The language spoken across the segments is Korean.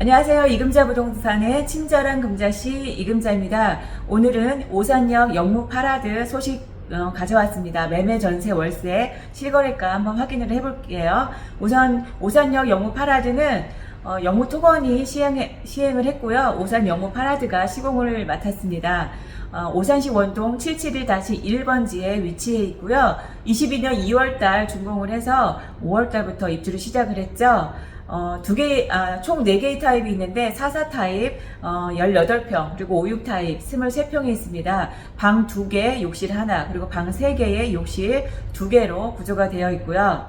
안녕하세요. 이금자 부동산의 친절한 금자씨 이금자입니다. 오늘은 오산역 영무 파라드 소식 어, 가져왔습니다. 매매 전세 월세 실거래가 한번 확인을 해볼게요. 우선 오산역 영무 파라드는 어, 영무 토건이 시행, 시행을 했고요. 오산 영무 파라드가 시공을 맡았습니다. 어, 오산시 원동 771-1번지에 위치해 있고요. 22년 2월달 준공을 해서 5월달부터 입주를 시작을 했죠. 어, 두 개, 아, 총 4개의 타입이 있는데, 44 타입, 어, 18평, 그리고 56 타입, 23평이 있습니다. 방 2개, 욕실 하나, 그리고 방 3개의 욕실 2개로 구조가 되어 있고요.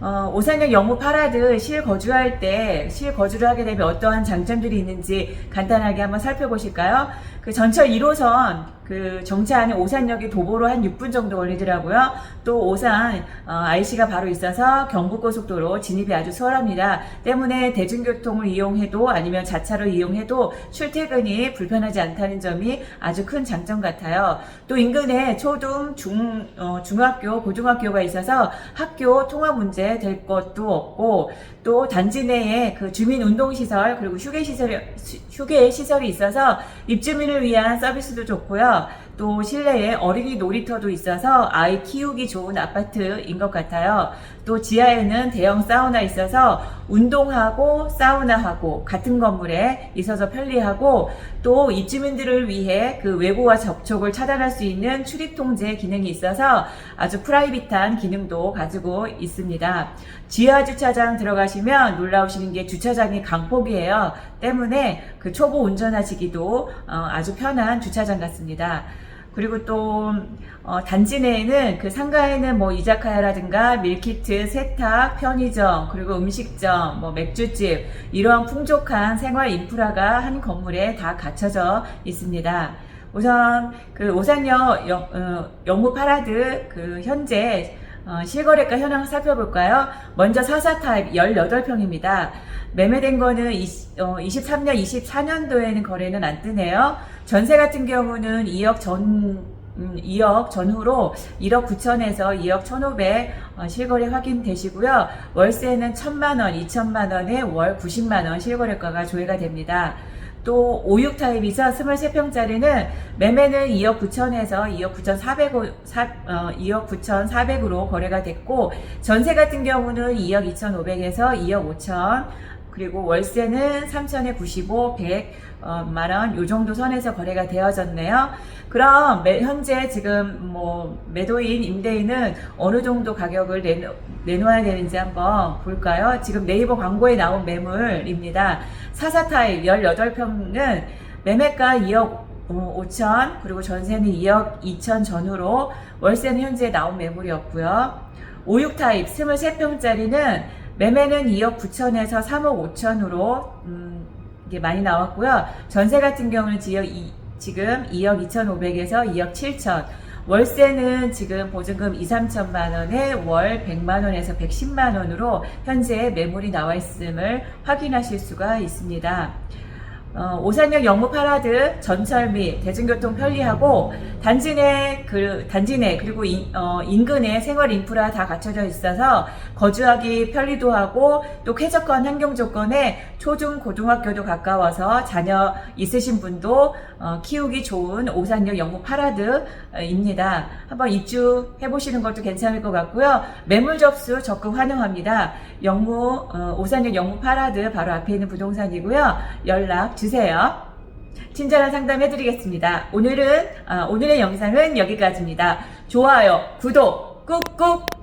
어, 오산역 영무 파라드 실거주할 때, 실거주를 하게 되면 어떠한 장점들이 있는지 간단하게 한번 살펴보실까요? 그 전철 1호선, 그 정차하는 오산역이 도보로 한 6분 정도 걸리더라고요. 또 오산 어, IC가 바로 있어서 경부고속도로 진입이 아주 수월합니다. 때문에 대중교통을 이용해도 아니면 자차로 이용해도 출퇴근이 불편하지 않다는 점이 아주 큰 장점 같아요. 또 인근에 초등, 중, 어, 중학교, 고등학교가 있어서 학교 통화 문제 될 것도 없고 또 단지 내에 그 주민 운동시설 그리고 휴게 시설 휴게 시설이 있어서 입주민을 위한 서비스도 좋고요. 또 실내에 어린이 놀이터도 있어서 아이 키우기 좋은 아파트인 것 같아요. 또 지하에는 대형 사우나 있어서 운동하고 사우나하고 같은 건물에 있어서 편리하고 또 입주민들을 위해 그 외부와 접촉을 차단할 수 있는 출입 통제 기능이 있어서 아주 프라이빗한 기능도 가지고 있습니다. 지하 주차장 들어가시면 놀라우시는 게 주차장이 강폭이에요. 때문에 그 초보 운전하시기도 어, 아주 편한 주차장 같습니다. 그리고 또 어, 단지 내에는 그 상가에는 뭐 이자카야라든가 밀키트, 세탁, 편의점, 그리고 음식점, 뭐 맥주집 이러한 풍족한 생활 인프라가 한 건물에 다 갖춰져 있습니다. 우선 그 오산역 영, 어, 영무 파라드 그 현재 어, 실거래가 현황 살펴볼까요? 먼저 44 타입 18평입니다. 매매된 거는 20, 어, 23년, 24년도에는 거래는 안 뜨네요. 전세 같은 경우는 2억 전, 음, 2억 전후로 1억 9천에서 2억 1,500 어, 실거래 확인되시고요. 월세는 1,000만원, 2천만 원에 월 90만 원 실거래가가 조회가 됩니다. 또 56 타입이서 23평짜리는 매매는 2억 9천에서 2억 9천 400, 어, 2억 9천 4백으로 거래가 됐고 전세 같은 경우는 2억 2천 5백에서 2억 5천 그리고 월세는 3천에 95, 100 어, 만원 요 정도 선에서 거래가 되어졌네요. 그럼 매, 현재 지금 뭐 매도인 임대인은 어느 정도 가격을 내놓, 내놓아야 되는지 한번 볼까요? 지금 네이버 광고에 나온 매물입니다. 사사타입 18평은 매매가 2억 5천 그리고 전세는 2억 2천 전후로 월세는 현재 나온 매물이었고요. 56타입 23평짜리는 매매는 2억 9천에서 3억 5천으로 음, 이게 많이 나왔고요. 전세 같은 경우는 지역 이, 지금 2억 2,500에서 2억 7천. 월세는 지금 보증금 2, 3천만 원에 월 100만 원에서 110만 원으로 현재 매물이 나와 있음을 확인하실 수가 있습니다. 어, 오산역 영무 파라드 전철 및 대중교통 편리하고 단지 내 그 단지 내 그리고 인, 어, 인근에 생활 인프라 다 갖춰져 있어서 거주하기 편리도 하고 또 쾌적한 환경 조건에 초중 고등학교도 가까워서 자녀 있으신 분도 어, 키우기 좋은 오산역 영무 파라드입니다. 한번 입주해 보시는 것도 괜찮을 것 같고요. 매물 접수 적극 환영합니다. 영무 어, 오산역 영무 파라드 바로 앞에 있는 부동산이고요. 연락 주세요. 친절한 상담 해드리겠습니다. 오늘은, 아, 오늘의 영상은 여기까지입니다. 좋아요, 구독 꾹꾹